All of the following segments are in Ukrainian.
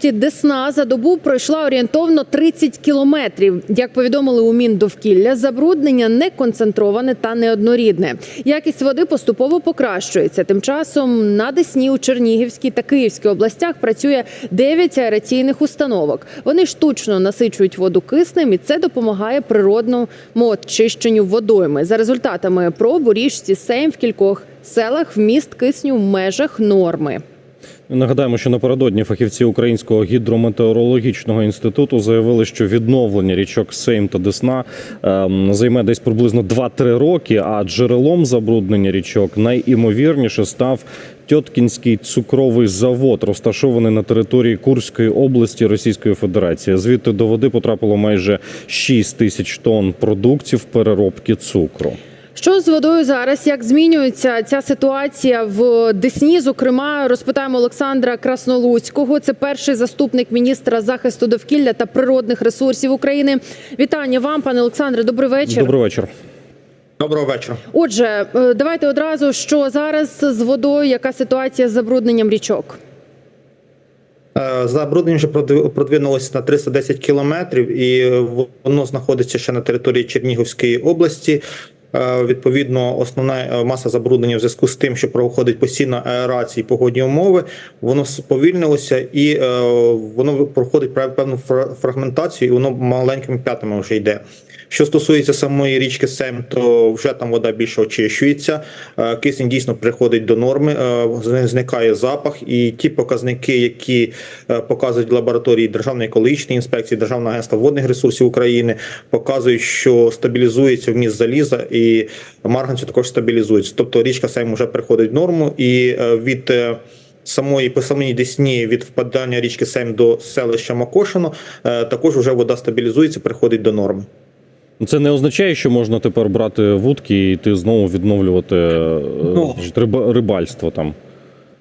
річці Десна за добу пройшла орієнтовно 30 кілометрів. Як повідомили у Міндовкілля, забруднення не концентроване та неоднорідне. Якість води поступово покращується. Тим часом на Десні у Чернігівській та Київській областях працює 9 аераційних установок. Вони штучно насичують воду киснем, і це допомагає природному очищенню водойми. За результатами проб у річці Сейм в кількох селах вміст кисню в межах норми. Нагадаємо, що напередодні фахівці Українського гідрометеорологічного інституту заявили, що відновлення річок Сейм та Десна ем, займе десь приблизно 2-3 роки. А джерелом забруднення річок найімовірніше став Тьоткінський цукровий завод, розташований на території Курської області Російської Федерації. Звідти до води потрапило майже 6 тисяч тонн продуктів переробки цукру. Що з водою зараз? Як змінюється ця ситуація в Десні? Зокрема, розпитаємо Олександра Краснолуцького. Це перший заступник міністра захисту довкілля та природних ресурсів України. Вітання вам, пане Олександре. Добрий вечір. Добрий вечір. Доброго вечора. Отже, е, давайте одразу, що зараз з водою, яка ситуація з забрудненням річок? Е, Забруднення вже продв- продвинулося на 310 кілометрів, і воно знаходиться ще на території Чернігівської області. Е, Відповідно, основна е, маса забруднення в зв'язку з тим, що проходить постійна аерація і погодні умови, воно сповільнилося і е, воно проходить пев- певну фрагментацію, і воно маленькими п'ятами вже йде. Що стосується самої річки Сем, то вже там вода більше очищується. Кисень дійсно приходить до норми, зникає запах, і ті показники, які показують лабораторії Державної екологічної інспекції, Державного агентства водних ресурсів України, показують, що стабілізується вміст заліза і марганцю також стабілізується. Тобто річка Сейм вже приходить в норму і е, від е, Самої по самій Десні від впадання річки Сейм до селища Макошино е, також вже вода стабілізується, приходить до норми. Це не означає, що можна тепер брати вудки і йти знову відновлювати Ну. риба- рибальство там.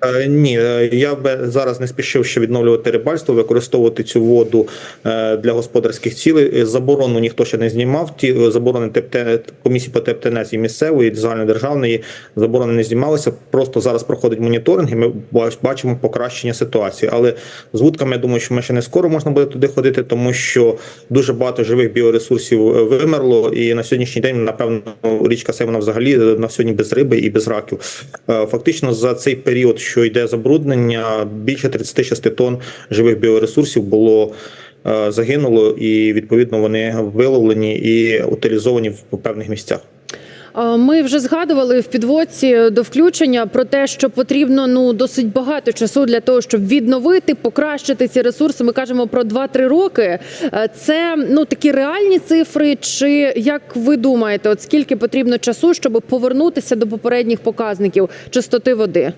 Е, Ні, е, я би зараз не спішив ще відновлювати рибальство, використовувати цю воду е, для господарських цілей. Заборону ніхто ще не знімав. Ті заборони ТЕПТЕ комісії по ТЕПТНС і місцевої, загальнодержавної заборони не знімалися. Просто зараз проходить моніторинг, і ми бач- бачимо покращення ситуації. Але з вудками я думаю, що ми ще не скоро можна буде туди ходити, тому що дуже багато живих біоресурсів вимерло. І на сьогоднішній день, напевно, річка Сеймона взагалі на сьогодні без риби і без раків. Фактично за цей період, що йде забруднення, більше 36 тонн живих біоресурсів було е, загинуло, і відповідно вони виловлені і утилізовані в певних місцях. Ми вже згадували в підводці до включення про те, що потрібно ну досить багато часу для того, щоб відновити, покращити ці ресурси. Ми кажемо про 2-3 роки. Е, Це ну такі реальні цифри. Чи як ви думаєте, от скільки потрібно часу, щоб повернутися до попередніх показників чистоти води?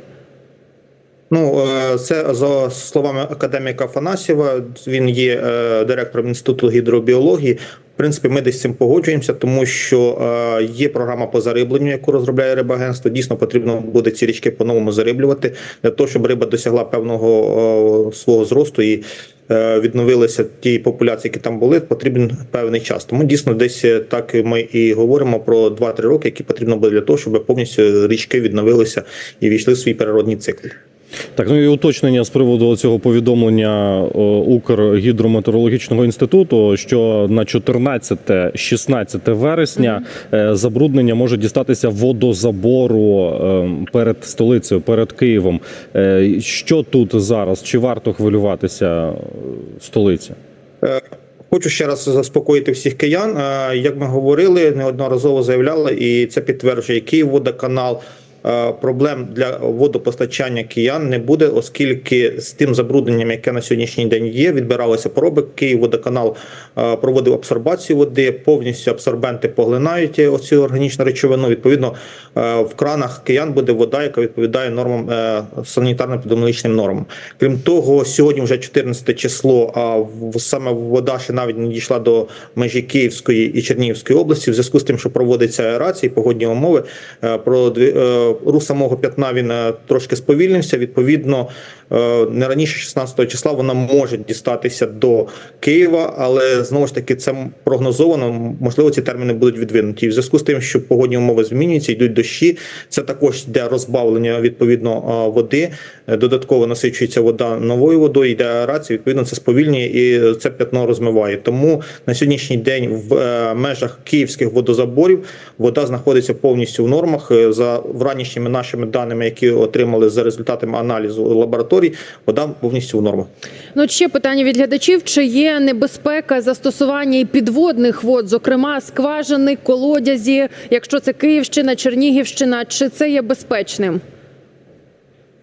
Ну, е, це за словами академіка Фанасєва. Він є е, директором інституту гідробіології. В принципі, ми десь цим погоджуємося, тому що е, є програма по зарибленню, яку розробляє рибагентство. Дійсно, потрібно буде ці річки по-новому зариблювати для того, щоб риба досягла певного свого зросту і відновилися ті популяції, які там були. Потрібен певний час. Тому дійсно, десь так ми і говоримо про 2-3 роки, які потрібно буде для того, щоб повністю річки відновилися і війшли в свій природній цикл. Так, ну і уточнення з приводу цього повідомлення о, Укргідрометеорологічного інституту, що на 14-16 вересня е, забруднення може дістатися водозабору е, перед столицею, перед Києвом. Е, Що тут зараз? Чи варто хвилюватися е, столиці? Хочу ще раз заспокоїти всіх киян. Е, Як ми говорили, неодноразово заявляли, і це підтверджує Київводоканал. Е, Проблем для водопостачання киян не буде, оскільки з тим забрудненням, яке на сьогоднішній день є, відбиралися проби. Київводоканал е, проводив абсорбацію води, повністю абсорбенти поглинають оцю органічну речовину. Відповідно, е, в кранах киян буде вода, яка відповідає нормам санітарно-епідеміологічним нормам. Крім того, сьогодні вже 14 число, а саме вода ще навіть не дійшла до межі Київської і Чернігівської області. В зв'язку з тим, що проводиться аерація, і погодні умови, про рух самого п'ятна він е, трошки сповільнився. Відповідно, не раніше 16 числа вона може дістатися до Києва, але знову ж таки це прогнозовано. Можливо, ці терміни будуть відвинуті. І в зв'язку з тим, що погодні умови змінюються, йдуть дощі. Це також йде розбавлення відповідно е, води. Е, Додатково насичується вода новою водою, йде аерація. Відповідно, це сповільнює і це п'ятно розмиває. Тому на сьогоднішній день в е, межах київських водозаборів вода знаходиться повністю в нормах. Е, За вранішніми нашими даними, які отримали за результатами аналізу лабораторій, вода повністю у норму. Ну, ще питання від глядачів: чи є небезпека застосування і підводних вод, зокрема скважини, колодязі, якщо це Київщина, Чернігівщина, чи це є безпечним?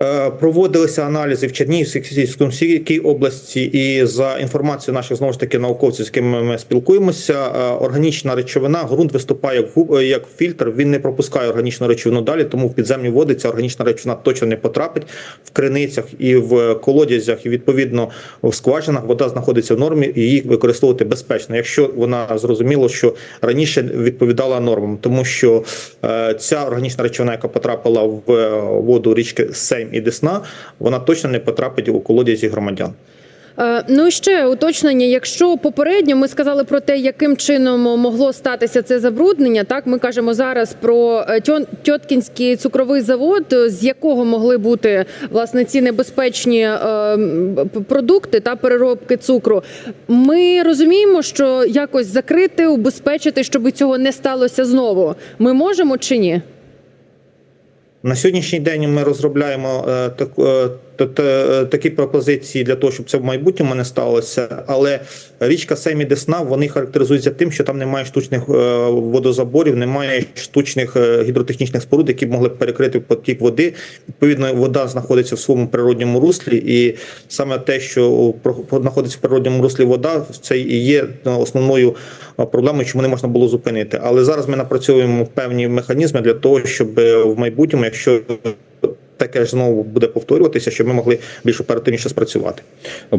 Е, Проводилися аналізи в Чернігівській області, і за інформацією наших знову ж таки науковців, з якими ми спілкуємося, е, органічна речовина, ґрунт виступає як губ- як фільтр. Він не пропускає органічну речовину далі, тому в підземні води ця органічна речовина точно не потрапить в криницях і в колодязях, і відповідно в скважинах вода знаходиться в нормі, і її використовувати безпечно, якщо вона зрозуміло, що раніше відповідала нормам, тому що е, ця органічна речовина, яка потрапила в е, воду річки Сейм і Десна, вона точно не потрапить у колодязі громадян. Е, Ну і ще уточнення. Якщо попередньо ми сказали про те, яким чином могло статися це забруднення, так ми кажемо зараз про е, Тьоткінський цукровий завод, е, з якого могли бути власне ці небезпечні продукти та переробки цукру. Ми розуміємо, що якось закрити, убезпечити, щоб цього не сталося знову. Ми можемо чи ні? На сьогоднішній день ми розробляємо таку. так, е, такі пропозиції для того, щоб це в майбутньому не сталося. Але річка Сейм і Десна вони характеризуються тим, що там немає штучних е, водозаборів, немає штучних е, гідротехнічних споруд, які б могли перекрити потік води. Відповідно, вода знаходиться в своєму природньому руслі, і саме те, що знаходиться в природньому руслі вода, це і є е, основною е, проблемою, чому не можна було зупинити. Але зараз ми напрацьовуємо певні механізми для того, щоб е, в майбутньому, якщо таке ж знову буде повторюватися, щоб ми могли більш оперативніше спрацювати.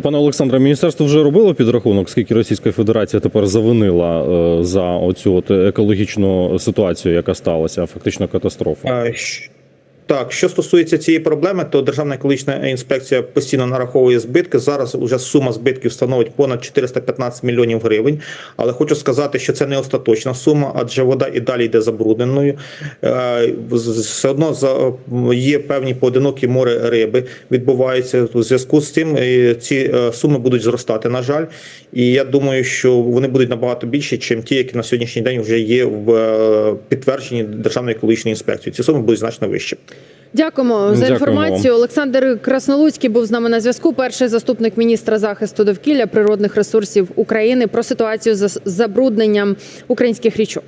Пане Олександре, міністерство вже робило підрахунок, скільки Російська Федерація тепер завинила е, за оцю от екологічну ситуацію, яка сталася, фактично катастрофа. Так, що стосується цієї проблеми, то Державна екологічна інспекція постійно нараховує збитки. Зараз вже сума збитків становить понад 415 мільйонів гривень. Але хочу сказати, що це не остаточна сума, адже вода і далі йде забрудненою. Е, Все одно є певні поодинокі море риби відбуваються. У зв'язку з цим ці е, суми будуть зростати, на жаль. І я думаю, що вони будуть набагато більші, ніж ті, які на сьогоднішній день вже є в е, підтвердженні Державної екологічної інспекції. Ці суми будуть значно вищі. Дякуємо за Дякуємо інформацію. Олександр Краснолуцький був з нами на зв'язку. Перший заступник міністра захисту довкілля природних ресурсів України про ситуацію з забрудненням українських річок.